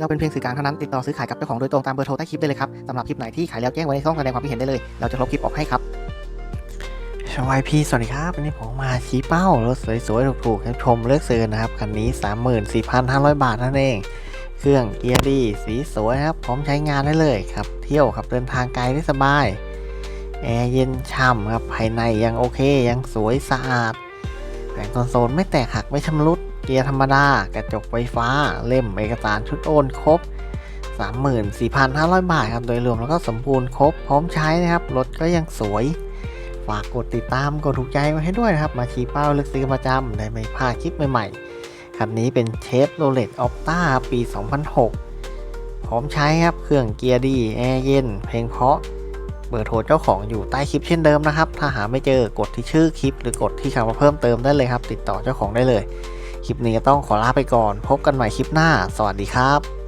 เราเป็นเพียงสื่อกลางเท่านั้นติดต่อซื้อขายกับเจ้าของโดยตรงตามเบอร์โทรใต้คลิปได้เลยครับสำหรับคลิปไหนที่ขายแล้วแจ้งไว้ในช่องแสดงความคิดเห็นได้เลย เราจะลบคลิปออกให้ครับชวายพีสวัสดีครับวันนี้ผมมาชี้เป้ารถสวยๆถูกๆให้ชมเลือกซื้อนะครับคันนี้ 34,500 บาทนั่นเอง เครื่องเกียร์ดีสีสวยครับพร้อมใช้งานได้เลยครับ เที่ยวครับเดินทางไกลได้สบายแอร์เย็นช่ำครับภายในยังโอเคยังสวยสะอาดแผงคอนโซลไม่แตกหักไม่ชำรุด กียร์ธรรมดา กระจกไฟฟ้า เล่มเอกสารชุดโอนครบ 34,500 บาทครับ โดยรวมแล้วก็สมบูรณ์ครบ พร้อมใช้นะครับ รถก็ยังสวย ฝากกดติดตาม กดถูกใจมาให้ด้วยนะครับ มาชี้เป้าเลือกซื้อประจำได้ไม่พลาดคลิปใหม่ๆ คันนี้เป็นเชฟโรเลตออปต้าปี 2006 พร้อมใช้ครับ เครื่องเกียร์ดี แอร์เย็น เพลงเพราะเบอร์โทรเจ้าของอยู่ใต้คลิปเช่นเดิมนะครับ ถ้าหาไม่เจอกดที่ชื่อคลิป หรือกดที่คำว่าเพิ่มเติมได้เลยครับ ติดต่อเจ้าของได้เลย ลิปนี้ต้องขอลาไปก่อน พบกันใหม่คลิปหน้า สวัสดีครับ